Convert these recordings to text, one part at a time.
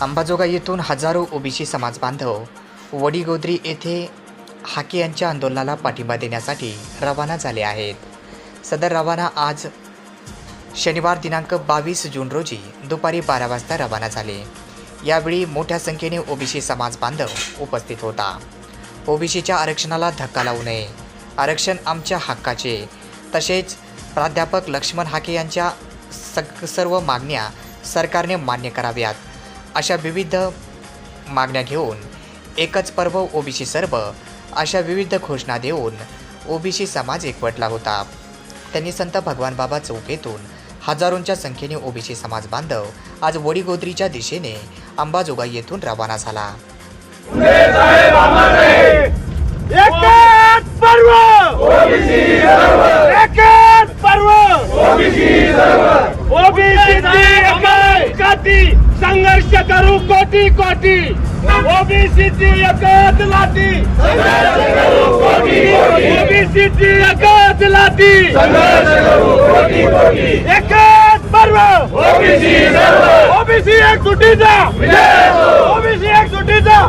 अंबाजोगाई येथून हजारो ओबीसी समाज बांधव वडीगोद्री येथे हाके यांच्या आंदोलनाला पाठिंबा देण्यासाठी रवाना झाले आहेत. सदर रवाना आज शनिवार दिनांक बावीस जून रोजी दुपारी बारा वाजता रवाना झाले. यावेळी मोठ्या संख्येने ओबीसी समाज बांधव उपस्थित होता. ओबीसीच्या आरक्षणाला धक्का लावू नये. आरक्षण आमच्या हक्काचे. तसेच प्राध्यापक लक्ष्मण हाके यांच्या सग सर्व मागण्या सरकारने मान्य कराव्यात. अशा विविध मागण्या घेऊन एकच पर्व ओबीसी सर्व अशा विविध घोषणा देऊन ओबीसी समाज एकवटला होता. त्यांनी संत भगवान बाबा चौकेतून हजारोंच्या संख्येने ओबीसी समाज बांधव आज वडीगोद्रीच्या दिशेने अंबाजोगाई येथून रवाना झाला. करू कोटी कोटी। ओबीसीची एकच लाटी ओबीसीची एकच लाटी एकच पर्व ओबीसी एक सुटीचा ओबीसी एक सुटीचा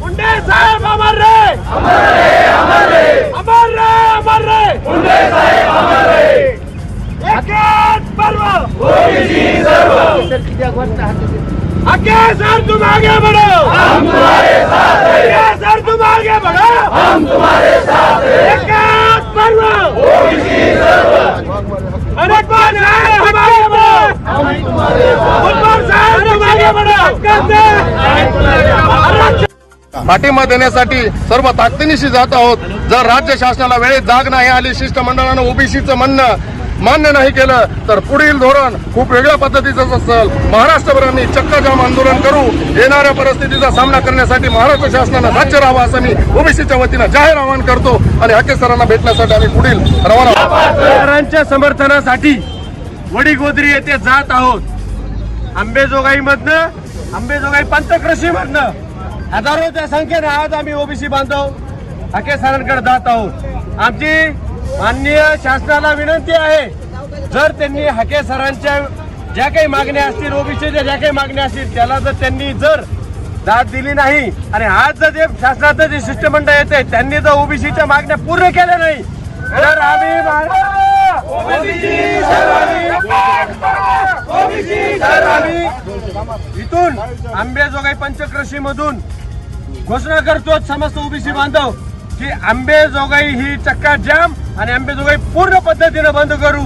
मुंडे साहेब अमर रे। अमर रे अमर रे। एकच पर्व आगे सर तुम आगे बढ़ो। हम तुम्हारे साथ हैं। आगे सर तुम आगे बढ़ो। हम तुम्हारे साथ हैं। एकच पर्व। फुटबॉल साहब हम आगे बढ़ो फुटबॉल साहब तुम आगे बढ़ो पाठिंबा देण्यासाठी सर्व ताकदीनिशी जात आहोत. जर राज्य शासनाला वेळेत जाग नाही आली शिष्टमंडळानं ओबीसीचं म्हणणं मान्य नाही केलं तर पुढील धोरण खूप वेगळ्या पद्धतीचं असेल. महाराष्ट्रभरांनी चक्काजाम आंदोलन करू येणाऱ्या परिस्थितीचा सामना करण्यासाठी महाराष्ट्र शासनानं राज्य राहावं असं मी ओबीसीच्या वतीनं जाहीर आवाहन करतो आणि हके सरांना भेटण्यासाठी आम्ही पुढील रवाना समर्थनासाठी वडीगोद्री येथे जात आहोत. आंबेजोगाई मधनं आंबेजोगाई पंतकृषी मधनं हजारोच्या संख्येने आज आम्ही ओबीसी बांधव हके सरांकडे जात आहोत. आमची माननीय शासनाला विनंती आहे जर त्यांनी हाके सरांच्या ज्या काही मागण्या असतील ओबीसीच्या ज्या काही मागण्या असतील त्याला जर त्यांनी जर दाद दिली नाही आणि आज जर जे शासनाचं जे शिष्टमंडळ येते त्यांनी जर ओबीसीच्या मागण्या पूर्ण केल्या नाही तर आम्ही इथून आंबेजोगाई पंचकृषी मधून घोषणा करतो समस्त ओबीसी बांधव. की आंबेजोगाई ही चक्का जाम आणि आंबेजोगाई पूर्ण पद्धतीनं बंद करू.